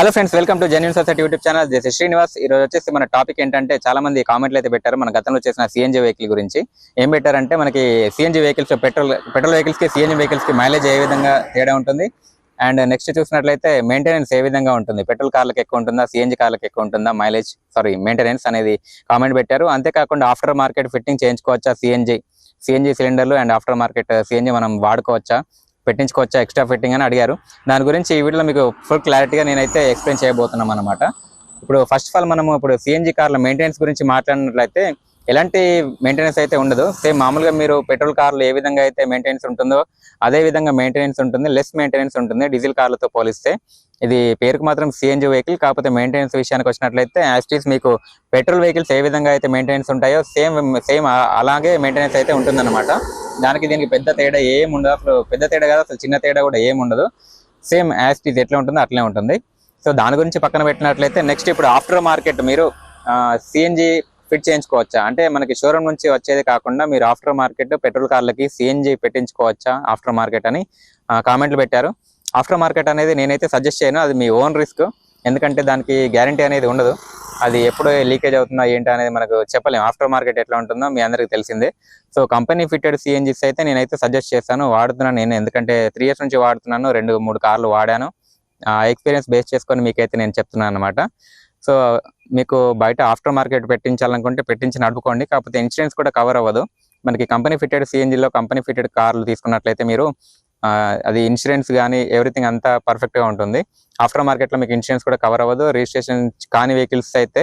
Hello friends welcome to genuine society YouTube channel this Srinivas ఈ రోజు వచ్చేసి మన టాపిక్ ఏంటంటే చాలా మంది కామెంట్లు అయితే పెట్టారు. మన గతంలో చేసిన సిఎన్జి వెహికల్ గురించి. ఏం పెట్టారంటే మనకి సిఎన్జి వెహికల్స్ పెట్రోల్ పెట్రోల్ వెహికల్స్కి సిఎన్జి వెహికల్స్కి మైలేజ్ ఏ విధంగా తేడా ఉంటుంది? అండ్ నెక్స్ట్ చూసినట్లయితే మెయింటెనెన్స్ ఏ విధంగా ఉంటుంది? పెట్రోల్ కార్లకు ఎక్కువ ఉంటుందా? సిఎన్జి కార్లకు ఎక్కువ ఉంటుందా? మైలేజ్ సారీ మెయింటెనెన్స్ అనేది కామెంట్ పెట్టారు. అంతేకాకుండా ఆఫ్టర్ మార్కెట్ ఫిట్టింగ్ చేయించుకోవచ్చా సిఎన్జి సిఎన్జి సిలిండర్లు అండ్ ఆఫ్టర్ మార్కెట్ సిఎన్జి మనం వాడుకోవచ్చా? పెట్టించుకోవచ్చా ఎక్స్ట్రా ఫిట్టింగ్ అని అడిగారు. దాని గురించి ఈ వీడియోలో మీకు ఫుల్ క్లారిటీగా నేనైతే ఎక్స్ప్లెయిన్ చేయబోతున్నాం అనమాట ఇప్పుడు ఫస్ట్ ఆఫ్ ఆల్ మనము ఇప్పుడు సిఎన్జి కార్ల మెయింటెనెన్స్ గురించి మాట్లాడినట్లయితే ఎలాంటి మెయింటెనెన్స్ అయితే ఉండదు. సేమ్ మామూలుగా మీరు పెట్రోల్ కార్లు ఏ విధంగా అయితే మెయింటెనెన్స్ ఉంటుందో అదే విధంగా మెయింటెనెన్స్ ఉంటుంది. లెస్ మెయింటెనెన్స్ ఉంటుంది. డీజిల్ కార్లతో పోలిస్తే ఇది పేరుకు మాత్రం సిఎన్జి వెహికల్ కాకపోతే మెయింటెనెన్స్ విషయానికి వచ్చినట్లయితే యాస్టీస్ మీకు పెట్రోల్ వెహికల్స్ ఏ విధంగా అయితే మెయింటెనెన్స్ ఉంటాయో సేమ్ సేమ్ అలాగే మెయింటెనెన్స్ అయితే ఉంటుందన్నమాట. దానికి దీనికి పెద్ద తేడా ఏం ఉండదు. అసలు పెద్ద తేడా కాదు అసలు చిన్న తేడా కూడా ఏం ఉండదు. సేమ్ యాస్టీస్ ఎట్లా ఉంటుందో అట్లే ఉంటుంది. సో దాని గురించి పక్కన పెట్టినట్లయితే నెక్స్ట్ ఇప్పుడు ఆఫ్టర్ మార్కెట్ మీరు సిఎన్జి ఫిట్ చేయించుకోవచ్చా? అంటే మనకి షోరూమ్ నుంచి వచ్చేది కాకుండా మీరు ఆఫ్టర్ మార్కెట్ పెట్రోల్ కార్లకి సిఎన్జి పెట్టించుకోవచ్చా ఆఫ్టర్ మార్కెట్ అని కామెంట్లు పెట్టారు. ఆఫ్టర్ మార్కెట్ అనేది నేనైతే సజెస్ట్ చేయను అది మీ ఓన్ రిస్క్. ఎందుకంటే దానికి గ్యారంటీ అనేది ఉండదు. అది ఎప్పుడు లీకేజ్ అవుతుందా ఏంటి అనేది మనకు చెప్పలేము ఆఫ్టర్ మార్కెట్ ఎట్లా ఉంటుందో మీ అందరికీ తెలిసిందే. సో కంపెనీ ఫిట్టెడ్ సిఎన్జిస్ అయితే నేనైతే సజెస్ట్ చేస్తాను. వాడుతున్నాను నేను. ఎందుకంటే త్రీ ఇయర్స్ నుంచి వాడుతున్నాను. రెండు మూడు కార్లు వాడాను. ఆ ఎక్స్పీరియన్స్ బేస్ చేసుకొని మీకైతే నేను చెప్తున్నాను అనమాట సో మీకు బయట ఆఫ్టర్ మార్కెట్ పెట్టించాలనుకుంటే పెట్టించి నడుపుకోండి. కాకపోతే ఇన్సూరెన్స్ కూడా కవర్ అవ్వదు. మనకి కంపెనీ ఫిట్టెడ్ సిఎన్జిలో కంపెనీ ఫిట్టెడ్ కార్లు తీసుకున్నట్లయితే మీరు ఆ, అది ఇన్సూరెన్స్ కానీ ఎవ్రీథింగ్ అంతా పర్ఫెక్ట్గా గా ఉంటుంది. ఆఫ్టర్ మార్కెట్లో మీకు ఇన్సూరెన్స్ కూడా కవర్ అవ్వదు. రిజిస్ట్రేషన్ కాని వెహికల్స్ అయితే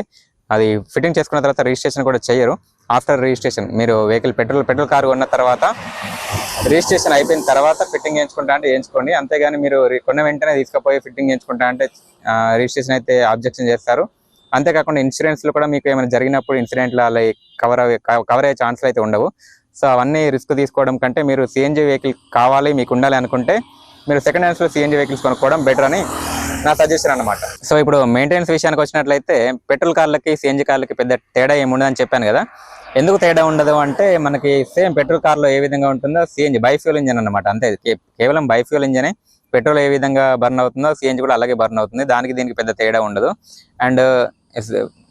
అది ఫిట్టింగ్ చేసుకున్న తర్వాత రిజిస్ట్రేషన్ కూడా చేయరు. After registration. మీరు వెహికల్ పెట్రోల్ పెట్రోల్ కార్ కొన్న తర్వాత రిజిస్ట్రేషన్ అయిపోయిన తర్వాత ఫిట్టింగ్ చేయించుకుంటా అంటే చేయించుకోండి. అంతేగాని మీరు కొన్న వెంటనే తీసుకుపోయి ఫిట్టింగ్ చేయించుకుంటా అంటే రిజిస్ట్రేషన్ అయితే ఆబ్జెక్షన్ చేస్తారు. అంతేకాకుండా ఇన్సూరెన్స్లో కూడా మీకు ఏమైనా జరిగినప్పుడు ఇన్సిడెంట్లు అలా కవర్ కవర్ అయ్యే ఛాన్స్లు అయితే ఉండవు. సో అవన్నీ రిస్క్ తీసుకోవడం కంటే మీరు సిఎన్జి వెహికల్ కావాలి మీకు ఉండాలి అనుకుంటే మీరు సెకండ్ హ్యాండ్స్లో సిఎన్జీ సిఎన్జి వెహికల్స్ కొనుక్కోవడం బెటర్ అని నా సజెషన్ అనమాట సో ఇప్పుడు మెయింటెనెన్స్ విషయానికి వచ్చినట్లయితే పెట్రోల్ కార్లకి సిఎన్జి కార్లకి పెద్ద తేడా ఏముండదు అని చెప్పాను కదా. ఎందుకు తేడా ఉండదు అంటే మనకి సేమ్ పెట్రోల్ కార్లో ఏ విధంగా ఉంటుందో సిఎన్జి బైఫ్యూల్ ఇంజన్ అనమాట అంతే కేవలం బైఫ్యూల్ ఇంజనే పెట్రోల్ ఏ విధంగా బర్న్ అవుతుందో సిఎన్జి కూడా అలాగే బర్న్ అవుతుంది. దానికి దీనికి పెద్ద తేడా ఉండదు. అండ్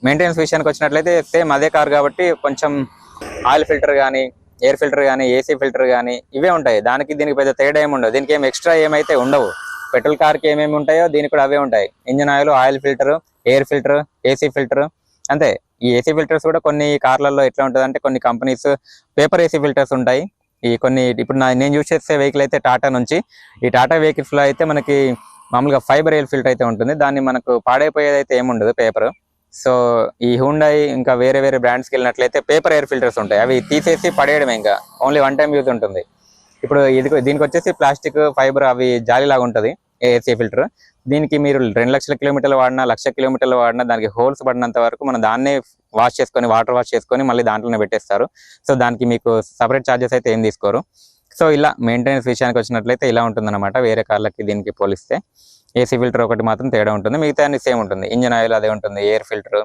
మెయింటెనెన్స్ విషయానికి వచ్చినట్లయితే సేమ్ అదే కార్ కాబట్టి కొంచెం ఆయిల్ ఫిల్టర్ కానీ ఎయిర్ ఫిల్టర్ కానీ ఏసీ ఫిల్టర్ కానీ ఇవే ఉంటాయి. దానికి దీనికి పెద్ద తేడా ఏమి ఉండదు దీనికి ఏం ఎక్స్ట్రా ఏమైతే ఉండవు. పెట్రోల్ కార్కి ఏమేమి ఉంటాయో దీనికి కూడా అవే ఉంటాయి. Engine oil oil filter air filter AC filter. అంతే. ఈ ఏసీ ఫిల్టర్స్ కూడా కొన్ని కార్లలో ఎట్లా ఉంటుంది కొన్ని కంపెనీస్ పేపర్ ఏసీ ఫిల్టర్స్ ఉంటాయి. ఈ కొన్ని ఇప్పుడు నా నేను యూజ్ చేసే వెహికల్ అయితే టాటా నుంచి. ఈ టాటా వెహికల్స్లో అయితే మనకి మామూలుగా ఫైబర్ ఎయిర్ ఫిల్టర్ అయితే ఉంటుంది. దాన్ని మనకు పాడైపోయేది అయితే ఏముండదు పేపర్. సో ఈ హుండాయి ఇంకా వేరే వేరే బ్రాండ్స్కి వెళ్ళినట్లయితే పేపర్ ఎయిర్ ఫిల్టర్స్ ఉంటాయి. అవి తీసేసి పడేయడం ఇంకా. ఓన్లీ వన్ టైం యూజ్ ఉంటుంది. ఇప్పుడు ఇది దీనికి వచ్చేసి ప్లాస్టిక్ ఫైబర్ అవి జాలీలాగా ఉంటుంది ఏసీ ఫిల్టర్. దీనికి మీరు రెండు లక్షల కిలోమీటర్లు వాడినా లక్ష కిలోమీటర్లు వాడినా దానికి హోల్స్ పడినంత వరకు మనం దాన్నే వాష్ చేసుకొని వాటర్ వాష్ చేసుకొని మళ్ళీ దాంట్లోనే పెట్టేస్తారు. సో దానికి మీకు సపరేట్ ఛార్జెస్ అయితే ఏం తీసుకోరు. సో ఇలా మెయింటెనెన్స్ విషయానికి వచ్చినట్లయితే ఇలా ఉంటుందన్నమాట. వేరే కార్లకి దీనికి పోలిస్తే ఏసీ ఫిల్టర్ ఒకటి మాత్రం తేడా ఉంటుంది. మిగతా అన్ని సేమ్ ఉంటుంది. ఇంజన్ ఆయిల్ అదే ఉంటుంది. Air filter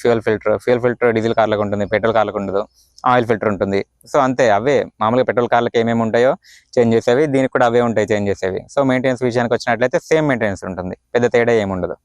fuel filter fuel filter diesel కార్లకు ఉంటుంది పెట్రోల్ కార్లకు ఉండదు ఆయిల్ ఫిల్టర్ ఉంటుంది. సో అంతే అవే. మామూలుగా పెట్రోల్ కార్లకు ఏమేమి ఉంటాయో చేంజ్ చేసేవి దీనికి కూడా అవే ఉంటాయి చేంజ్ చేసేవి. సో మెయింటెనెన్స్ విషయానికి వచ్చినట్లయితే సేమ్ మెయింటెనెన్స్ ఉంటుంది. పెద్ద తేడా ఏమి ఉండదు